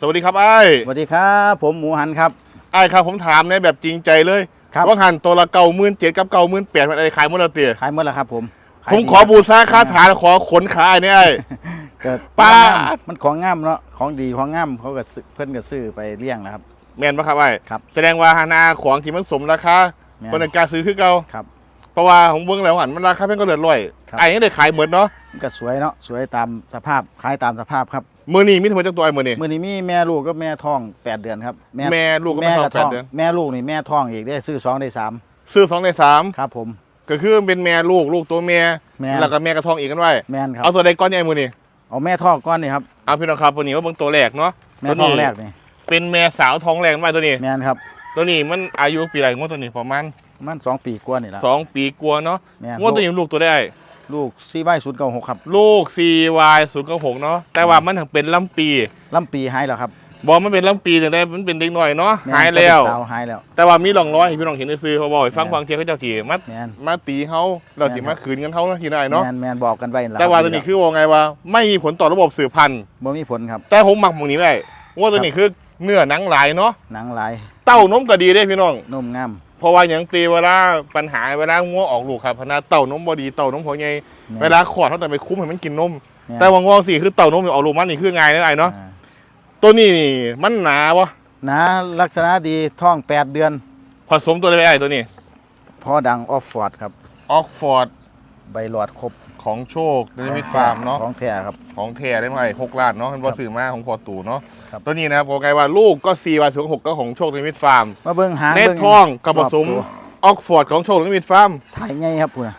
สวัสดีครับไอ้ายสวัสดีครับ ผมหมูหันครับไอ้ายครับผมถามในแบบจริงใจเลยครับว่าหันตัวละเก่าหมื่นเจ็ดกับเก่าหมื่นแปดมันอะไรขายหมดแล้วเตี๋ยขายหมดแล้วครับผมขายผมดีขอบูชาค่าฐานขอขนขายเนี่ยไอ้ เกิดป้ามันของงามเนาะของดีของงามเขาก็ซื้อเพิ่นก็ซื้อไปเลี้ยงนะครับ แมนปะครับไอ้ายครับ แสดงว่าหานาของที่มันสมราคาแม่น คนในกล้ารซื้อคือเก่าครับเพราะว่าของเบิ้งแล้วหันมันราคาเพิ่งก็เดือดร้อยครับ ไอ้ยังได้ขายเหมือนเนาะมันก็สวยเนาะสวยตามสภาพขายตามสภาพครับ มือนี้มีทั้งหมดจักตัวไอ้มือนี้ มื้อนี้มีแม่ลูกก็แม่ท้องแปดเดือนครับแม่ลูกก็ไม่ท้องแปดท้องเดือน แม่ลูกนี่แม่ท้องอีกได้ซื้อสองได้สามซื้อสองในสามครับผม ก็คือเป็นแม่ลูกลูกตัวแม่แม่แล้วก็แม่กระทองอีกกันไว้แม่นครับเอาตัวใดก้อนใหญ่มือนี้เอาแม่ท้องก้อนนี่ครับเอาพี่น้องครับตัวนี้ว่าเบิ้งตัวแรกเนาะแม่ท้องแรกนี่เป็นแม่สาวท้องแรกมาตัวนี้ แม่นครับตัวนี้มันอายุปีอะไรงวดตัวนี้ประมาณมันสองปีกว่านี่ละสองปีกลัวาเนาะแม่นงวดตัวนี้ลูกตัวได้ ลูกซีไวศูนย์เก้าหกครับลูก CY 0 9 6เนาะแต่ว่ามันถึงเป็นลำปีลำปีหายแล้วครับบอกมันเป็นลำปีแต่ได้มันเป็นเด็กหน่อยเนาะม่นหายแล้วเป็นสาวหายแล้ว แต่ว่ามีร่องรอยให้พี่น้องเห็นในซื้อเขาบอกให้ฟังแม่นฟังเทียเขาเจ้าถีมาแม่น มาตีเขาเราถีแม่มานคืนกันเขาทีได้เนาะแมนแมนบอกกันไว้ล่ะแต่ว่าครับตัวนี้คือว่าไงว่า ไม่มีผลต่อระบบสืบพันธุ์บ่มีผลครับ แต่ผมหมักหมองนี้ไว้ว่าตัวนี้คือเนื้อหนังหลายเนาะหนังหลายเต้านมก็ดีได้พี่น้อง นุ่มงาม เพราะว่าอย่างตีเวลาปัญหาเวลางัวออกลูกครับพนาเต้านมบดีเต้านมพอไงแม่นเวลาขอดเขาแต่ไปคุ้มให้มันกินนมม่นแต่วังวองสี่คือเต่านมอยู่ออกลูกมันนี่คือไงนั่นไอ้เนาะอ่าตัวนี้นี่มันหนาวะหนาลักษณะดีท้องแปดเดือน ผสมตัวอะไรไอ้ตัวนี้พอดังออฟฟอร์ดครับออกฟอร์ดใบหลอดครบ ของโชคเดนิมิตฟาร์มเนาะของแท้ครับ ของแท้ได้ไหมหกล้านเนาะเป็นบอสื่อมาของพอตู่เนาะครับ ตัวนี้นะครับบอกไงว่าลูกก็สี่วันสูงหกก็ของโชคเดนิมิตฟาร์มมาเบิ่งหางเน็ตบิ่ทองกับผสมรอบตัวออกฟอร์ดของโชคเดนิมิตฟาร์มถ่ายไงครับพุ่นน่ะ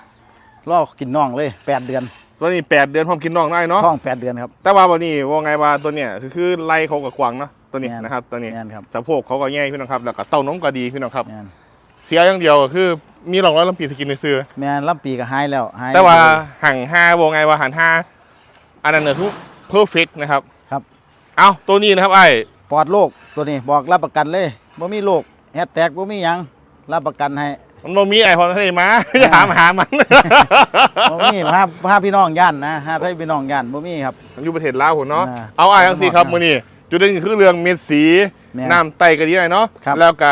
ล่อกินน่องเลยแปดเดือนตัวนี้แปดเดือนพร้อมกินน้องได้เนาะท้องแปดเดือนครับ แต่ว่าวันนี้ว่าไงว่าตัวเนี้ยคือคือไล่เขากับกวางเนาะตัวนี้แม่น นะครับตัวนี้แม่นครับสะโพกเขาก็แย่พี่น้องครับแล้วก็เต้านมก็ดีพี่น้องครับ แม่นเสียอย่างเดียวก็คือ มีรองรอยลำปีสกินในซื้อแม่นลำปีก็หายแล้วหายแต่ว่าห่างห้าวงไงว่าห่างห้าอันนั้นเนี่ยคือเพอร์เฟกนะครับครับ เอาตัวนี้นะครับไอ้ปลอดโรคตัวนี้บอกรับประกันเลยบ่มีโรคแฮดแตกบ่มีหยังรับประกันให้มันบ่มีไอ้พอทะเลมาอย่าหามหามันบ่มีพาพาพี่น้องย่านนะฮะให้พี่น้องย่านบ่มีครับมันอยู่ประเทศลาวผมเนาะอ่าเอาไอ้ทั้งสี่ครับครับมือนี้จุดเด่นคือเรื่องเม็ดสี แม่นน้ำไตกระดีหน่อยเนาะครับแล้วก็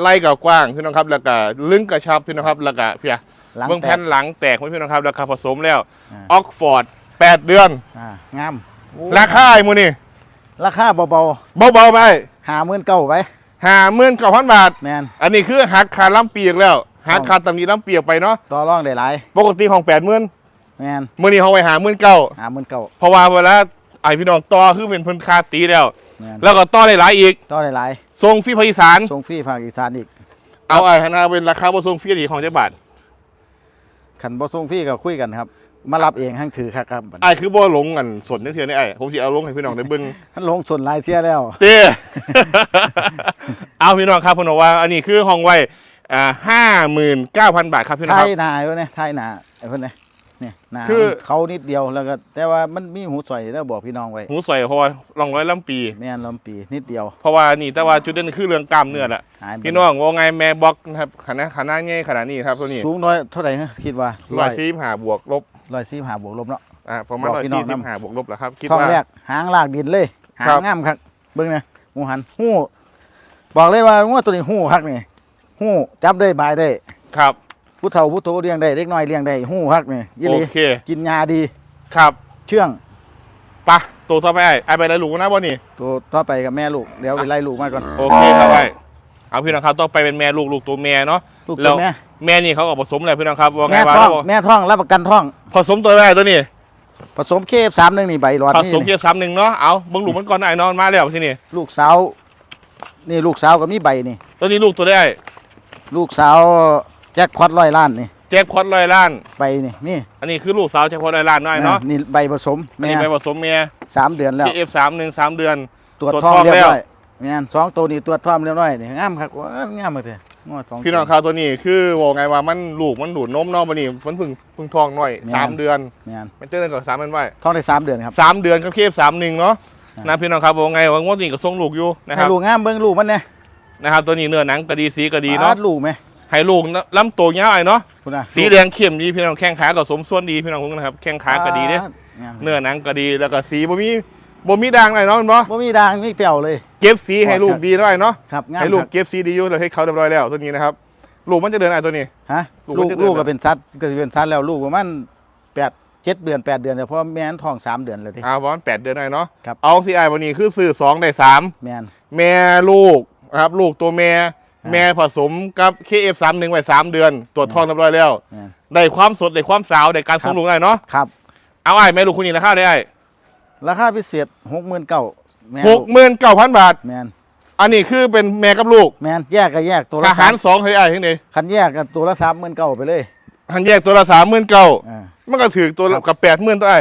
ไล่กับกว้างพี่น้องครับ แล้วก็ลึงกระชับพี่น้องครับแล้วก็เพียหลังเบื้องแตแผ่กนหลังแตกไว้พี่น้องครับแล้วก็ผสมแล้วอ่า ออกฟอร์ดแปดเดือน อ่างามโอ้ราคาไอ้มือนี่ราคาเบาเบาๆไปๆหาหมื่นเก้าไปห้าหมื่นเก้าพันบาท แมน อันนี้คือหักคาล้ำเปียกแล้วหักคาตำหนี้ล้ำเปียกไปเนาะต่อรองได้หลายปกติของแปดหมื่นแมนมื่อนี้เขาไปหาหมื่นเก้าหาหมื่นเก้าเพราะว่าเวลาไอพี่น้องต่อคือเป็นเพิ่นคาตีแล้ว แมนแล้วก็ต่อได้หลายอีกต่อได้หลายทรงฟรีภาคอีสานส่งฟรีภาคอีสานอีกเอาไอ้คณะเป็นราคาบ่ทรงฟรีดีของเจ้าบาทขันบ่ส่งฟรีก็คุยกันครับ มารับเองทั้งถือครับครับบัดไอ้คือบ่หลงกันสนเทื่อนี่ไอ้ผมสิเอาลงให้พี่น้องได้เบิ่งท่านลงส่วนหลายเที่ยแล้ว เต้เอาพี่น้องครับเพิ่นบอกว่า อันนี้คือห้องไว้อ่า59,000บาทครับพี่น้องไทครับ ยหนาอยู่เนี่ยไทยหนาไอ้เพิ่นเนี่ย เนี่ยหนาคือเขานิดเดียวแล้วก็ แต่ว่ามันมีหูสอยแล้วบอกพี่น้องไว้หูสวยเพราะว่าลองร้อยลำปี แม่นลำปีนิดเดียวเพราะว่านี่แต่ว่าจุดเด่นคือเรื่องกล้ามเนื้อแหละหายไปพี่น้องว่าไงแม่บล็อกนะครับขนาดขนาดใหญ่ขนาดนี้ครับตัวนี้สูงน้อยเท่าไหร่ฮะคิดว่าร้อยสี่หาบวกลบร้อยสี่หาบวกลบเนาะ อ่าประมาณบอกร้อยพี่น้อสี่งสิบนำ หาบวกลบแหละครับ คิดท้องว่า แรกหางลากดินเลยหาครังบ งามครับเบิ่งนะหูหันหูบอกเลยว่างัวตัวนี้หูคักนี่หูจับได้บายได้ ครับ ผู้เฒ่าผู้โตเลี้ยงได้เด็กน้อยเลี้ยงได้หูคักนี่ยี่โอหลีเค กินยาดีครับเชื่องไปะตัวต่อไปไอ้ไอ้ไปได้ลูกนะบ่นี่ ตัวต่อไปกับแม่ลูกเดี๋ยวไปไล่ลูกมาก่อนโอเคครับไอ้เอาพี่น้องครับต่อไปเป็นแม่ลูกลูกตัวแม่เนาะ ลูกแล้ตัววแม่แม่นี่เขาก็ผสมอะไรพี่น้องครับว่าไงแม่ว่าท้องแล้วแม่ท้องรับประกันท้อง ผสมตัวแม่ตัวนี้ผสมเคฟสามหนึ่งนี่ใบหลอดผนี่สมเกียร์ซ้ำหนึ่งเนาะเอาเบิ่งลูกมันก่อนนะไอ้นอนมาแล้วที่นี่ลูกสาวนี่ลูกสาวก็มีใบนี่ ตัวนี้ลูกตัวได้ ลูกสาว แจ็คควอดร้อยล้านนี่แจ็คพอตลอยล้าน ใบนี่นี่อันนี้คือลูกสาวแจ็คพอตลอยล้านน้อยเนาะนี่ใบผสมอันแม่นี้ไปผสมเมียสามเดือนแล้วที่เอฟสามหนึ่งสามเดือน ตรวจตรวจท้องท้องเรียบแล้ว ร้อยงานสองตัวนี้ตรวจท้องเรียบร้อยนี่งามครับว่างามมาเถอะงอสองพี่น้องครับตัวนี้คือว่าไงว่ามันลูกมันดูดนมเนาะวันนี้มันเพึ่งเพึ่งทองหน่อยสามเดือนงานมันเจอกันกับสามเป็นไว้ท้องได้สามเดือนครับ สามเดือนกับเคฟสามหนึ่งเนาะครับ นะพี่น้องครับว่าไงว่างวดนี้ก็ส่งลูกอยู่นะคให้รับลูกงามเบิ้งลูกมันเนี่ยนะครับตัวนี้เนื้อหนังก็ดีสีก็ดีเนาะปดลูกไหม ให้ลูกลำตัวเงี้ยไอ้เนาะคุณน่ะสีแดงเข้มดีพี่น้องแข้งขาก็สมส่วนดีพี่น้องคุณนะครับแข้งขาก็ดีเด้ปดงามเนื้อหนังก็ดีแล้วก็สีบ่มีบ่มีด่างอะไรเนาะแมันบ่บ่มีด่างมีเปรี้ยวเลย เก็บสีให้ลูกดีด้วยเนาะครับงามให้ลูกครับเก็บสีดีอยู่เลยให้เขาเรียบร้อยแล้วตัวนี้นะครับลูกมันจะเดินอะไรตัวนี้ฮะลูกลูมันกจะเดือนลูกก็แล้วเป็นสัตว์ก็สิเป็นสัตว์แล้วลูกประมาณแปดเจ็ดเดือนแปดเดือนแต่เพราะแม่นท้องสามเดือนเลยทีอ่าประมาณแปดเดือนหน่อยเนาะครับเอาซีไอวันนี้คือซื้อสองได้สามแม่นแม่ลูกนะครับลูกตัวแม่อ่า แม่ผสมกับ KF31 ไว้สามเดือน ตรวจท้องเรียบร้อยแล้ว แม่น ได้ความสดได้ความสาวได้การส่งลูกได้เนาะครับ เอาไอ้แม่ลูกคุณนี่ราคาได้ไอ้ราคาพิเศษหกหมื่นเก้าแม่นหกหมื่นเก้าพันบาท แม่นอันนี้คือเป็นแม่กับลูกแม่นแยกก็แยกตัวทละหารสองเฮ้ยไอ้ที่ไหนคันแยกกันตัวละสามหมื่นเก้าไปเลยหันแยกตัวละสามหมื่นเก้าอ่า มันก็ถือตัวละครับ กับแปดหมื่นตัวไอ้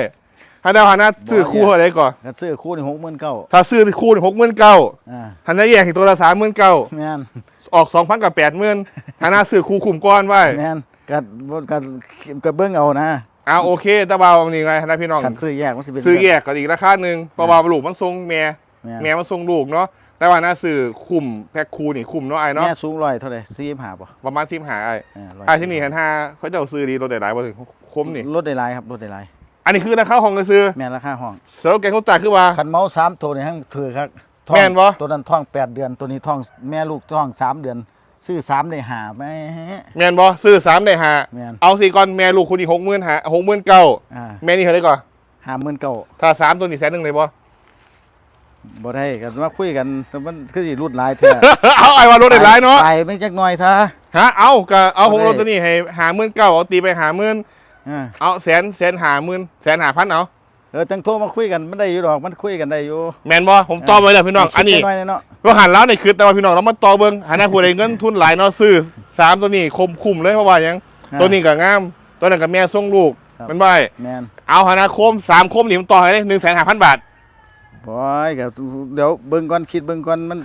ฮันดาวฮันนาซื้อคู่เท่าไหร่ก่อนกันซื้อคู่นี่หกหมื่นเก้าถ้าซื้อคู่หกหมื่นเก้าอ่าฮันนาแยกอีกตัวละสามหมื่นเก้าแม่น ออกสองพันกับแปดหมื่นฮันนาซื้อคู่คุมก้อนไว้แม่นกัดกัดกัดเบิ้งเอานะอ่าโอเคแตะเบาอันนี้ไงฮันนาพี่น้องคันซื้อแยกมันสิเป็นซื้อแยกก็อีกราคาหนึ่งเพราะว่าลูกมันทรงแม่แม่นแม่มันทรงลูกเนาะแต่ว่าน่าซื้อคุมแพ็คคูนี่คุมเนาะไอ้เนาะแม่สูงร้อยเท่าไหร่สี่หาป่ะประมาณสิบหาไอ้อ่าร้อยไอ้ที่นี่ฮันห้าเขาจะเอาซื้อดีรถได้หลายบ่ถึงคมนี่ลดได้หลายครับลดได้หลายอันนี้คือราคาของกระซื้อแม่นราคาห้องเสร์ฟแกงเขาจ่ายคือว่าคันเมาส์สามตัวนี่ทั้งถือครับ ท้องแม่นบ่ ตัวนั้นท้องแปดเดือน ตัวนี้ท้องแม่ลูกท้องสามเดือน ซื้อสามได้หาไหม แมนบอซื้อสามได้หาแม่น เอาสี่ก่อนแม่ลูกคุณอีกหกหมื่นหาหกหมื่นเก้าอ่าแม่นี่เท่าไหร่ก่อนหาหมื่นเก้าถ้าสามตัวนี่แสนหนึ่งเลยบอ บ่ได้กันมาคุยกันแต่มันคือสิรุดหลายเท่าเอาไอ้ว่ารถได้หลายเนาะไปไม่จักหน่อยท่าฮะเอาก็เอาบ่หกได้รถตัวนี้ให้หาหมื่นเก้าเอาตีไปหาหมื่นอ่าเอาแสนแสนหาหมื่นแสนหาพันเอา เออจังโทรมาคุยกันมันได้อยู่ดอกมันคุยกันได้อยู่แมนบอผมต่อไปเลยพี่น้องอันนี้ คิดน้อยๆเนาะก็หันแล้วในคือแต่ว่าพี่น้องเรามาต่อเบิ้งหันหน้าผู้ใดเงินทุนหลายเนาะซื้อสามตัวนี้คมคุมเลยเพราะว่าหยังอ่าตัวนี้ก็งามตัวนั้นกับแม่ส่งลูกครับแมันบ่ายแม่นเอาหันหน้าคมสามคมนี่มันต่อให้ได้หนึ่งแสนห้าพันบาทบอยก็เดี๋ยวเบิ่งก่อนคิดเบิ่งก่อนมัน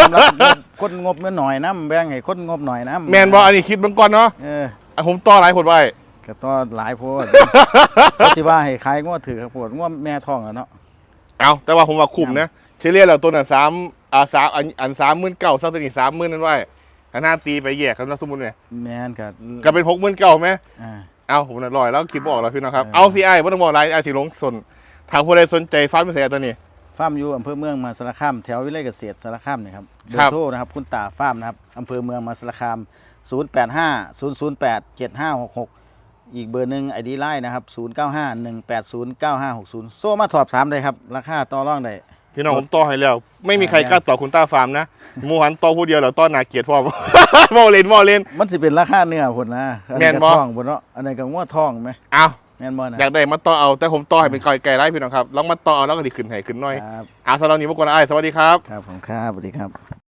สำหรับคนงบเงินหน่อยนะแบ่งให้คนงบหน่อยนะแมนบออันนี้คิดเบิ้งก่อนเนาะเอออะผมต่อหลายผลไว้ ก็ต่อหลายโพด เขาสิว่าให้ขายงวดถือครับโพดงวดแม่ท้องอะเนาะ เอาแต่ว่าผมว่าคุ้มนะเฉลี่ยแล้วตัวนั้นสามอ่าสามอันอันสามหมื่นเก้าซักตัวนี้สามหมื่นนั่นไว้อันหน้าตีไปแยกกันนะสมมุติเนี่ยแม่นก็ก็เป็นหกหมื่นเก้าไหมอ่า เอาผมน่ะลอยแล้วคิดบออกแล้วพี่น้องครับ เออเอาซีไอ้ไม่ต้องบอกอะไรไอ้สีลงสนทางผู้ใดสนใจฟ้าร์มเกษตรตัวนี้ ฟาร์มอยู่อำเภอเมืองมหาสารคามแถววิเลยเกษตรสารคามนี่ครับเบอครับ ร์โทรนะครับ คุณตาฟาร์มนะครับอำเภอเมืองมหาสารคาม 085 008 7566 อีกเบอร์หนึ่งไอดีไลน์นะครับ 095 180 9560 โซ่มาถอบสามเลยครับ ราคาต่อรองได้ พี่น้องผมต่อให้แล้ว ไม่มีใครอ่ากล้าต่อคุณต้าฟาร์มนะหมูหันต่อผู้เดียวแล้วต้อนาเกียรติพ่อมวอลเลนวอลเลน มันสิเป็นราคาเนื้อพุ่นนะอัแม่นก็บ่ท้องพุ่นเนาะอันนี้ก็งัวท้องไหมเอาแม่นบ่นะอยากได้มาต่อเอาแต่ผมต่อให้เป็นไก่ไก่ไร่พี่น้องครับลองมาต่อเอาแล้วก็ดีขึ้นให้ขึ้นหน่อยครับเอาสำหรับนี้พวกคนไอ้ายสวัสดีครับ ครับผมครับสวัสดีครับ